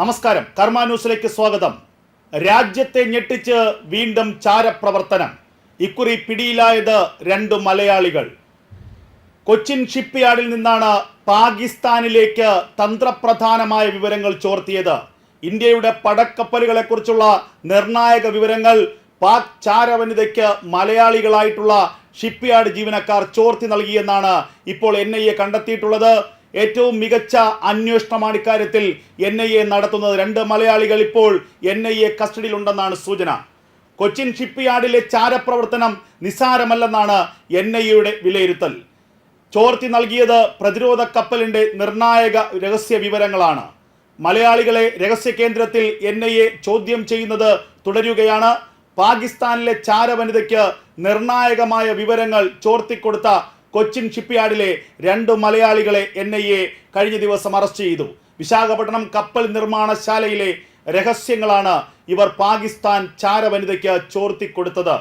നമസ്കാരം. കർമ്മ ന്യൂസിലേക്ക് സ്വാഗതം. രാജ്യത്തെ ഞെട്ടിച്ച് വീണ്ടും ചാരപ്രവർത്തനം. ഇക്കുറി പിടിയിലായത് രണ്ട് മലയാളികൾ. കൊച്ചിൻ ഷിപ്പ് യാർഡിൽ നിന്നാണ് പാകിസ്ഥാനിലേക്ക് തന്ത്രപ്രധാനമായ വിവരങ്ങൾ ചോർത്തിയത്. ഇന്ത്യയുടെ പടക്കപ്പലുകളെക്കുറിച്ചുള്ള നിർണായക വിവരങ്ങൾ പാക് ചാരവനിതയ്ക്ക് മലയാളികളായിട്ടുള്ള ഷിപ്പ് യാർഡ് ജീവനക്കാർ ചോർത്തി നൽകിയെന്നാണ് ഇപ്പോൾ എൻ ഐ എ കണ്ടെത്തിയിട്ടുള്ളത്. ഏറ്റവും മികച്ച അന്വേഷണമാണ് ഇക്കാര്യത്തിൽ എൻ ഐ എ നടത്തുന്നത്. രണ്ട് മലയാളികൾ ഇപ്പോൾ എൻ ഐ എ കസ്റ്റഡിയിലുണ്ടെന്നാണ് സൂചന. കൊച്ചിൻ ഷിപ്പ്യാർഡിലെ ചാരപ്രവർത്തനം നിസാരമല്ലെന്നാണ് എൻ ഐ എയുടെ വിലയിരുത്തൽ. ചോർത്തി നൽകിയത് പ്രതിരോധ കപ്പലിന്റെ നിർണായക രഹസ്യ വിവരങ്ങളാണ്. മലയാളികളെ രഹസ്യ കേന്ദ്രത്തിൽ എൻ ഐ എ ചോദ്യം ചെയ്യുന്നത് തുടരുകയാണ്. പാകിസ്ഥാനിലെ ചാരവനിതയ്ക്ക് നിർണായകമായ വിവരങ്ങൾ ചോർത്തിക്കൊടുത്ത കൊച്ചിൻ ഷിപ്പ്യാർഡിലെ രണ്ട് മലയാളികളെ എൻ ഐ എ കഴിഞ്ഞ ദിവസം അറസ്റ്റ് ചെയ്തു. വിശാഖപട്ടണം കപ്പൽ നിർമ്മാണശാലയിലെ രഹസ്യങ്ങളാണ് ഇവർ പാകിസ്ഥാൻ ചാരവനിതയ്ക്ക് ചോർത്തിക്കൊടുത്തത്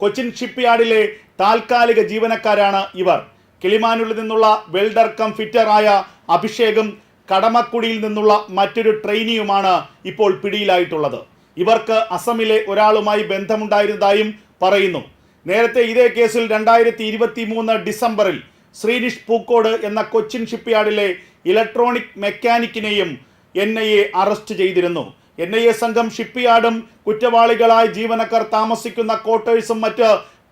കൊച്ചിൻ ഷിപ്പ്യാർഡിലെ താൽക്കാലിക ജീവനക്കാരാണ് ഇവർ. കിളിമാനൂരിൽ നിന്നുള്ള വെൽഡർ കം ഫിറ്ററായ അഭിഷേകും കടമക്കുടിയിൽ നിന്നുള്ള മറ്റൊരു ട്രെയിനിയുമാണ് ഇപ്പോൾ പിടിയിലായിട്ടുള്ളത്. ഇവർക്ക് അസമിലെ ഒരാളുമായി ബന്ധമുണ്ടായിരുന്നതായും പറയുന്നു. നേരത്തെ ഇതേ കേസിൽ രണ്ടായിരത്തി ഇരുപത്തി മൂന്ന് ഡിസംബറിൽ ശ്രീനിഷ് പൂക്കോട് എന്ന കൊച്ചിൻ ഷിപ്പ്യാർഡിലെ ഇലക്ട്രോണിക് മെക്കാനിക്കിനെയും എൻ ഐ എ അറസ്റ്റ് ചെയ്തിരുന്നു. എൻ ഐ എ സംഘം ഷിപ്പ്യാർഡും കുറ്റവാളികളായ ജീവനക്കാർ താമസിക്കുന്ന ക്വാർട്ടേഴ്സും മറ്റ്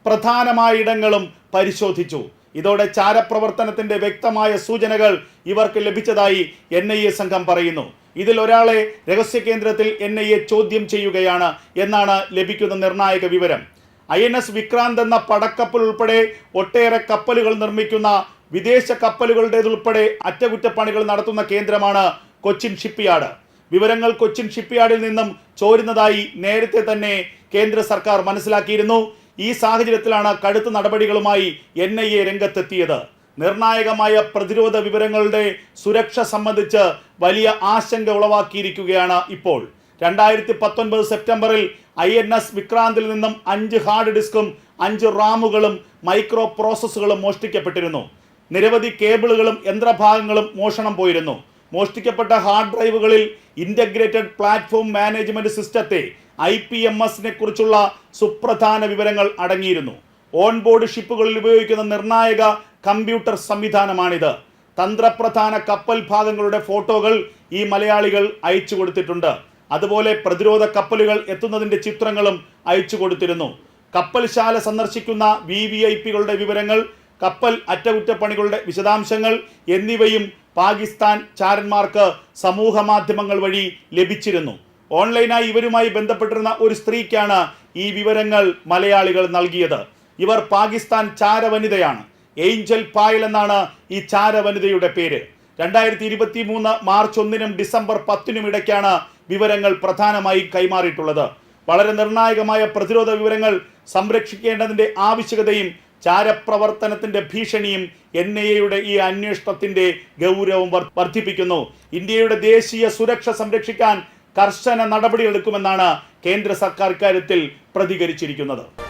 പ്രധാനമായ ഇടങ്ങളും പരിശോധിച്ചു. ഇതോടെ ചാരപ്രവർത്തനത്തിന്റെ വ്യക്തമായ സൂചനകൾ ഇവർക്ക് ലഭിച്ചതായി എൻ ഐ എ സംഘം പറയുന്നു. ഇതിൽ ഒരാളെ രഹസ്യ കേന്ദ്രത്തിൽ എൻ ഐ എ ചോദ്യം ചെയ്യുകയാണ് എന്നാണ് ലഭിക്കുന്ന നിർണായക വിവരം. ഐ എൻ എസ് വിക്രാന്ത് എന്ന പടക്കപ്പൽ ഉൾപ്പെടെ ഒട്ടേറെ കപ്പലുകൾ നിർമ്മിക്കുന്ന വിദേശ കപ്പലുകളുടേതുൾപ്പെടെ അറ്റകുറ്റപ്പണികൾ നടത്തുന്ന കേന്ദ്രമാണ് കൊച്ചിൻ ഷിപ്പ്യാർഡ്. വിവരങ്ങൾ കൊച്ചിൻ ഷിപ്പ്യാർഡിൽ നിന്നും ചോരുന്നതായി നേരത്തെ തന്നെ കേന്ദ്ര സർക്കാർ മനസ്സിലാക്കിയിരുന്നു. ഈ സാഹചര്യത്തിലാണ് കടുത്ത നടപടികളുമായി എൻ ഐ എ രംഗത്തെത്തിയത്. നിർണായകമായ പ്രതിരോധ വിവരങ്ങളുടെ സുരക്ഷ സംബന്ധിച്ച് വലിയ ആശങ്ക ഉളവാക്കിയിരിക്കുകയാണ് ഇപ്പോൾ. രണ്ടായിരത്തി പത്തൊൻപത് സെപ്റ്റംബറിൽ ഐ എൻ എസ് വിക്രാന്തിൽ നിന്നും അഞ്ച് ഹാർഡ് ഡിസ്കും അഞ്ച് റാമുകളും മൈക്രോ പ്രോസസ്സുകളും മോഷ്ടിക്കപ്പെട്ടിരുന്നു. നിരവധി കേബിളുകളും യന്ത്രഭാഗങ്ങളും മോഷണം പോയിരുന്നു. മോഷ്ടിക്കപ്പെട്ട ഹാർഡ് ഡ്രൈവുകളിൽ ഇന്റഗ്രേറ്റഡ് പ്ലാറ്റ്ഫോം മാനേജ്മെന്റ് സിസ്റ്റത്തെ ഐ പി എം എസിനെ കുറിച്ചുള്ള സുപ്രധാന വിവരങ്ങൾ അടങ്ങിയിരുന്നു. ഓൺബോർഡ് ഷിപ്പുകളിൽ ഉപയോഗിക്കുന്ന നിർണായക കമ്പ്യൂട്ടർ സംവിധാനമാണിത്. തന്ത്രപ്രധാന കപ്പൽ ഭാഗങ്ങളുടെ ഫോട്ടോകൾ ഈ മലയാളികൾ അയച്ചു കൊടുത്തിട്ടുണ്ട്. അതുപോലെ പ്രതിരോധ കപ്പലുകൾ എത്തുന്നതിന്റെ ചിത്രങ്ങളും അയച്ചു കൊടുത്തിരുന്നു. കപ്പൽശാല സന്ദർശിക്കുന്ന വി വി ഐ പികളുടെ വിവരങ്ങൾ കപ്പൽ അറ്റകുറ്റപ്പണികളുടെ വിശദാംശങ്ങൾ എന്നിവയും പാകിസ്ഥാൻ ചാരന്മാർക്ക് സമൂഹ മാധ്യമങ്ങൾ വഴി ലഭിച്ചിരുന്നു. ഓൺലൈനായി ഇവരുമായി ബന്ധപ്പെട്ടിരുന്ന ഒരു സ്ത്രീക്കാണ് ഈ വിവരങ്ങൾ മലയാളികൾ നൽകിയത്. ഇവർ പാകിസ്ഥാൻ ചാരവനിതയാണ്. ഏഞ്ചൽ പായൽ എന്നാണ് ഈ ചാരവനിതയുടെ പേര്. രണ്ടായിരത്തി ഇരുപത്തി മൂന്ന് മാർച്ച് ഒന്നിനും ഡിസംബർ പത്തിനും ഇടയ്ക്കാണ് വിവരങ്ങൾ പ്രധാനമായി കൈമാറിയിട്ടുള്ളത്. വളരെ നിർണായകമായ പ്രതിരോധ വിവരങ്ങൾ സംരക്ഷിക്കേണ്ടതിന്റെ ആവശ്യകതയും ചാരപ്രവർത്തനത്തിന്റെ ഭീഷണിയും എൻ ഐ എയുടെ ഈ അന്വേഷണത്തിന്റെ ഗൗരവം വർദ്ധിപ്പിക്കുന്നു. ഇന്ത്യയുടെ ദേശീയ സുരക്ഷ സംരക്ഷിക്കാൻ കർശന നടപടിയെടുക്കുമെന്നാണ് കേന്ദ്ര സർക്കാർ ഇക്കാര്യത്തിൽ പ്രതികരിച്ചിരിക്കുന്നത്.